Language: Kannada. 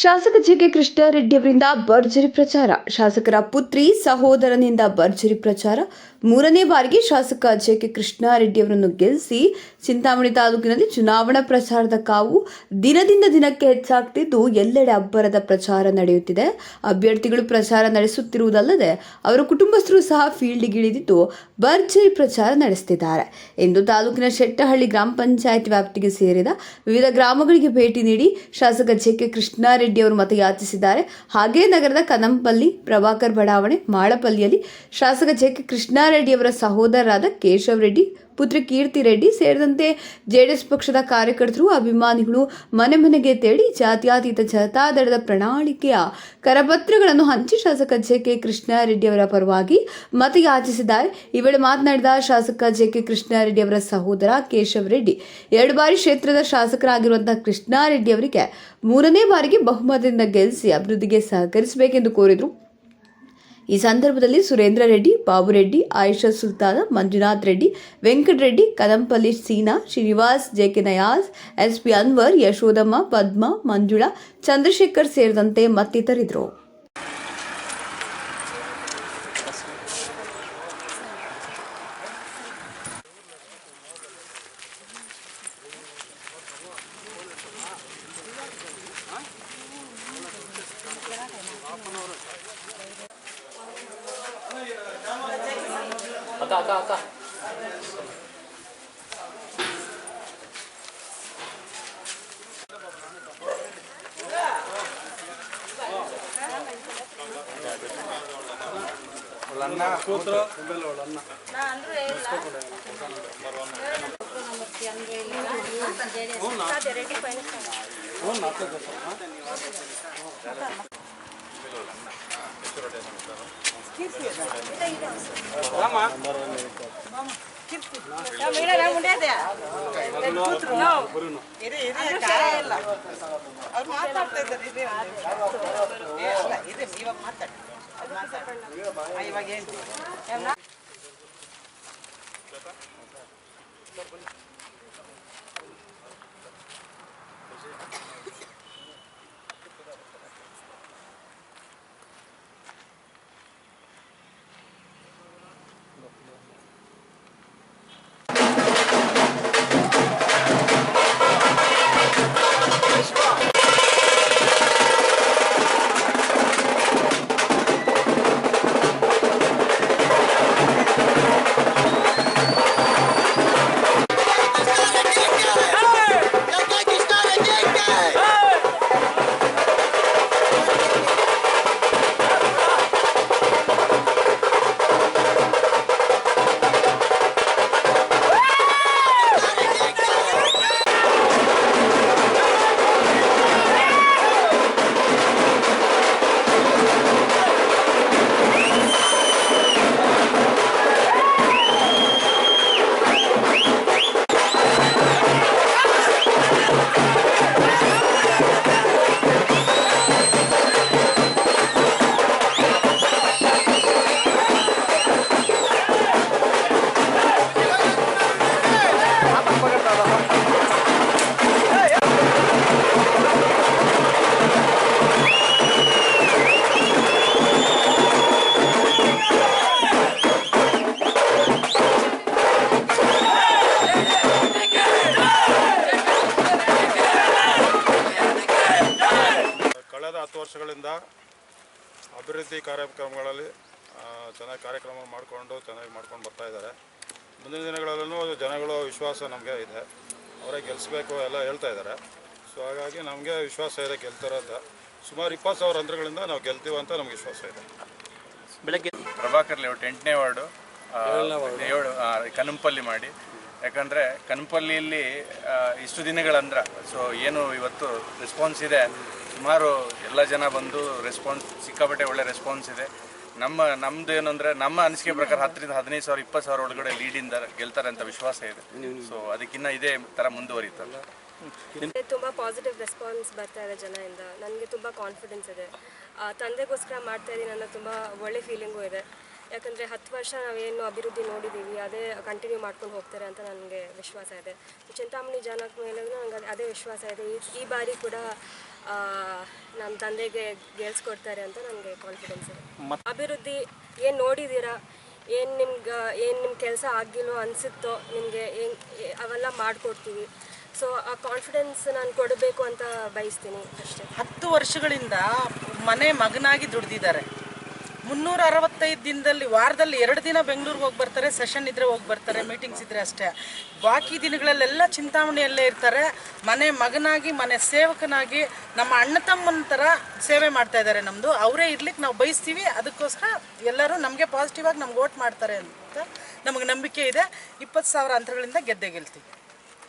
ಶಾಸಕ ಜೆಕೆ ಕೃಷ್ಣಾರೆಡ್ಡಿ ಅವರಿಂದ ಭರ್ಜರಿ ಪ್ರಚಾರ. ಶಾಸಕರ ಪುತ್ರಿ ಸಹೋದರನಿಂದ ಭರ್ಜರಿ ಪ್ರಚಾರ. ಮೂರನೇ ಬಾರಿಗೆ ಶಾಸಕ ಜೆ ಕೆ ಕೃಷ್ಣಾರೆಡ್ಡಿ ಅವರನ್ನು ಗೆಲ್ಲಿಸಿ ಚಿಂತಾಮಣಿ ತಾಲೂಕಿನಲ್ಲಿ ಚುನಾವಣಾ ಪ್ರಚಾರದ ಕಾವು ದಿನದಿಂದ ದಿನಕ್ಕೆ ಹೆಚ್ಚಾಗ್ತಿದ್ದು ಎಲ್ಲೆಡೆ ಅಬ್ಬರದ ಪ್ರಚಾರ ನಡೆಯುತ್ತಿದೆ. ಅಭ್ಯರ್ಥಿಗಳು ಪ್ರಚಾರ ನಡೆಸುತ್ತಿರುವುದಲ್ಲದೆ ಅವರ ಕುಟುಂಬಸ್ಥರು ಸಹ ಫೀಲ್ಡ್ಗಿಳಿದಿದ್ದು ಭರ್ಜರಿ ಪ್ರಚಾರ ನಡೆಸುತ್ತಿದ್ದಾರೆ. ಎಂದು ತಾಲೂಕಿನ ಶೆಟ್ಟಹಳ್ಳಿ ಗ್ರಾಮ ಪಂಚಾಯತ್ ವ್ಯಾಪ್ತಿಗೆ ಸೇರಿದ ವಿವಿಧ ಗ್ರಾಮಗಳಿಗೆ ಭೇಟಿ ನೀಡಿ ಶಾಸಕ ಜೆ ಕೆ ಕೃಷ್ಣಾರೆಡ್ಡಿ ಅವರು ಮತಯಾಚಿಸಿದ್ದಾರೆ ಹಾಗೇ ನಗರದ ಕದಂಪಲ್ಲಿ ಪ್ರಭಾಕರ್ ಬಡಾವಣೆ, ಮಾಳಪಲ್ಲಿಯಲ್ಲಿ ಶಾಸಕ ಜೆ ಕೆ ಕೃಷ್ಣಾರೆಡ್ಡಿಯವರ ಸಹೋದರರಾದ ಕೇಶವ್ ರೆಡ್ಡಿ ಪುತ್ರಿ ಕೀರ್ತಿ ರೆಡ್ಡಿ ಸೇರಿದಂತೆ ಜೆಡಿಎಸ್ ಪಕ್ಷದ ಕಾರ್ಯಕರ್ತರು, ಅಭಿಮಾನಿಗಳು ಮನೆ ಮನೆಗೆ ತೆರಳಿ ಜಾತ್ಯಾತೀತ ಜನತಾದಳದ ಪ್ರಣಾಳಿಕೆಯ ಕರಪತ್ರಗಳನ್ನು ಹಂಚಿ ಶಾಸಕ ಜೆ ಕೆ ಕೃಷ್ಣಾರೆಡ್ಡಿ ಅವರ ಪರವಾಗಿ ಮತಯಾಚಿಸಿದ್ದಾರೆ. ಈ ವೇಳೆ ಮಾತನಾಡಿದ ಶಾಸಕ ಜೆ ಕೆ ಕೃಷ್ಣಾರೆಡ್ಡಿ ಅವರ ಸಹೋದರ ಕೇಶವ ರೆಡ್ಡಿ, ಎರಡು ಬಾರಿ ಕ್ಷೇತ್ರದ ಶಾಸಕರಾಗಿರುವಂತಹ ಕೃಷ್ಣಾರೆಡ್ಡಿ ಅವರಿಗೆ ಮೂರನೇ ಬಾರಿಗೆ ಬಹುಮತದಿಂದ ಗೆಲ್ಲಿಸಿ ಅಭಿವೃದ್ಧಿಗೆ ಸಹಕರಿಸಬೇಕೆಂದು ಕೋರಿದರು. ಈ ಸಂದರ್ಭದಲ್ಲಿ ಸುರೇಂದ್ರ ರೆಡ್ಡಿ ಬಾಬುರೆಡ್ಡಿ ಆಯಿಷಾ ಸುಲ್ತಾನ, ಮಂಜುನಾಥ್ ರೆಡ್ಡಿ ವೆಂಕಟರೆಡ್ಡಿ ಕದಂಪಲ್ಲಿ ಸೀನಾ, ಶ್ರೀನಿವಾಸ್, ಜೆಕೆ ನಯಾಜ್, ಎಸ್ಪಿ ಅನ್ವರ್ ಯಶೋದಮ್ಮ ಪದ್ಮ, ಮಂಜುಳಾ, ಚಂದ್ರಶೇಖರ್ ಸೇರಿದಂತೆ ಮತ್ತಿತರಿದ್ದರು. ka, ka. Lanna, putra, ಇವಾಗ ಮಾತಾಡಿ ಇವಾಗ ಏನು ಹತ್ತು ವರ್ಷಗಳಿಂದ ಅಭಿವೃದ್ಧಿ ಕಾರ್ಯಕ್ರಮಗಳಲ್ಲಿ ಚೆನ್ನಾಗಿ ಕಾರ್ಯಕ್ರಮ ಮಾಡಿಕೊಂಡು ಚೆನ್ನಾಗಿ ಮಾಡ್ಕೊಂಡು ಬರ್ತಾ ಇದ್ದಾರೆ. ಮುಂದಿನ ದಿನಗಳಲ್ಲೂ ಜನಗಳ ವಿಶ್ವಾಸ ನಮಗೆ ಇದೆ. ಅವರೇ ಗೆಲ್ಲಿಸ್ಬೇಕು ಎಲ್ಲ ಹೇಳ್ತಾ ಇದ್ದಾರೆ. ಸೊ ಹಾಗಾಗಿ ನಮಗೆ ವಿಶ್ವಾಸ ಇದೆ ಗೆಲ್ತಾರಂತ ಅಂತ. ಸುಮಾರು ಇಪ್ಪತ್ತು ಸಾವಿರ ಅಂತರಗಳಿಂದ ನಾವು ಗೆಲ್ತೀವಿ ಅಂತ ನಮ್ಗೆ ವಿಶ್ವಾಸ ಇದೆ. ಬೆಳಗ್ಗೆ ಪ್ರಭಾಕರ್ ಲೇಔಟ್ ಎಂಟನೇ ವಾರ್ಡು ಏಳು ಕನಂಪಲ್ಲಿ ಮಾಡಿ. ಯಾಕಂದರೆ ಕನಂಪಲ್ಲಿಯಲ್ಲಿ ಇಷ್ಟು ದಿನಗಳಂದ್ರೆ ಸೊ ಏನು ಇವತ್ತು ರೆಸ್ಪಾನ್ಸ್ ಇದೆ. ಸುಮಾರು ಎಲ್ಲ ಜನ ಬಂದು ರೆಸ್ಪಾನ್ಸ್ ಸಿಕ್ಕಾಪಟ್ಟೆ ಒಳ್ಳೆ ರೆಸ್ಪಾನ್ಸ್ ಇದೆ. ನಮ್ಮ, ನಮ್ದು ಏನಂದ್ರೆ ನಮ್ಮ ಅನಿಸಿಕೆ ಪ್ರಕಾರ ಹತ್ತರಿಂದ ಹದಿನೈದು ಸಾವಿರ, ಇಪ್ಪತ್ತು ಸಾವಿರ ಒಳಗಡೆ ಲೀಡಿಂದ ಗೆಲ್ತಾರೆ ಅಂತ ವಿಶ್ವಾಸ ಇದೆ. ಸೊ ಅದಕ್ಕಿನ್ನ ಇದೇ ಥರ ಮುಂದುವರಿಯುತ್ತಲ್ಲ ತುಂಬ ಪಾಸಿಟಿವ್ ರೆಸ್ಪಾನ್ಸ್ ಬರ್ತಾ ಇದೆ ಜನರಿಂದ. ನನಗೆ ತುಂಬ ಕಾನ್ಫಿಡೆನ್ಸ್ ಇದೆ. ತಂದೆಗೋಸ್ಕರ ಮಾಡ್ತಾ ಇದ್ದೀನಿ ಅನ್ನೋ ತುಂಬ ಒಳ್ಳೆ ಫೀಲಿಂಗು ಇದೆ. ಯಾಕಂದರೆ ಹತ್ತು ವರ್ಷ ನಾವೇನು ಅಭಿವೃದ್ಧಿ ನೋಡಿದ್ದೀವಿ ಅದೇ ಕಂಟಿನ್ಯೂ ಮಾಡ್ಕೊಂಡು ಹೋಗ್ತಾರೆ ಅಂತ ನನಗೆ ವಿಶ್ವಾಸ ಇದೆ. ಚಿಂತಾಮಣಿ ಜಾನಕ ಮೇಲೆ ನನಗೆ ಅದೇ ವಿಶ್ವಾಸ ಇದೆ. ಈ ಈ ಬಾರಿ ಕೂಡ ನಮ್ಮ ತಂದೆಗೆ ಗೆಲ್ಸ್ಕೊಡ್ತಾರೆ ಅಂತ ನನಗೆ ಕಾನ್ಫಿಡೆನ್ಸ್ ಇದೆ. ಅಭಿವೃದ್ಧಿ ಏನು ನೋಡಿದ್ದೀರಾ ಏನು ನಿಮ್ಗೆ ಏನು ನಿಮ್ಮ ಕೆಲಸ ಆಗಿಲ್ವೋ ಅನಿಸುತ್ತೋ ನಿಮಗೆ ಏನು ಅವೆಲ್ಲ ಮಾಡಿಕೊಡ್ತೀವಿ. ಸೊ ಆ ಕಾನ್ಫಿಡೆನ್ಸ್ ನಾನು ಕೊಡಬೇಕು ಅಂತ ಬಯಸ್ತೀನಿ ಅಷ್ಟೇ. ಹತ್ತು ವರ್ಷಗಳಿಂದ ಮನೆ ಮಗನಾಗಿ ದುಡ್ದಿದ್ದಾರೆ. ಮುನ್ನೂರ ಅರವತ್ತೈದು ದಿನದಲ್ಲಿ ವಾರದಲ್ಲಿ ಎರಡು ದಿನ ಬೆಂಗಳೂರಿಗೆ ಹೋಗಿ ಬರ್ತಾರೆ, ಸೆಷನ್ ಇದ್ರೆ ಹೋಗಿ ಬರ್ತಾರೆ, ಮೀಟಿಂಗ್ಸ್ ಇದ್ರೆ ಅಷ್ಟೇ. ಬಾಕಿ ದಿನಗಳಲ್ಲೆಲ್ಲ ಚಿಂತಾಮಣಿಯಲ್ಲೇ ಇರ್ತಾರೆ. ಮನೆ ಮಗನಾಗಿ, ಮನೆ ಸೇವಕನಾಗಿ ನಮ್ಮ ಅಣ್ಣ ತಮ್ಮನ ಥರ ಸೇವೆ ಮಾಡ್ತಾ ಇದ್ದಾರೆ ನಮ್ಮದು ಅವರೇ ಇರ್ಲಿಕ್ಕೆ ನಾವು ಬಯಸ್ತೀವಿ. ಅದಕ್ಕೋಸ್ಕರ ಎಲ್ಲರೂ ನಮಗೆ ಪಾಸಿಟಿವ್ ಆಗಿ ನಮ್ಗೆ ಓಟ್ ಮಾಡ್ತಾರೆ ಅಂತ ನಮಗೆ ನಂಬಿಕೆ ಇದೆ. ಇಪ್ಪತ್ತು ಸಾವಿರ ಅಂತರಗಳಿಂದ ಗೆದ್ದೆ ಗೆಲ್ತೀವಿ.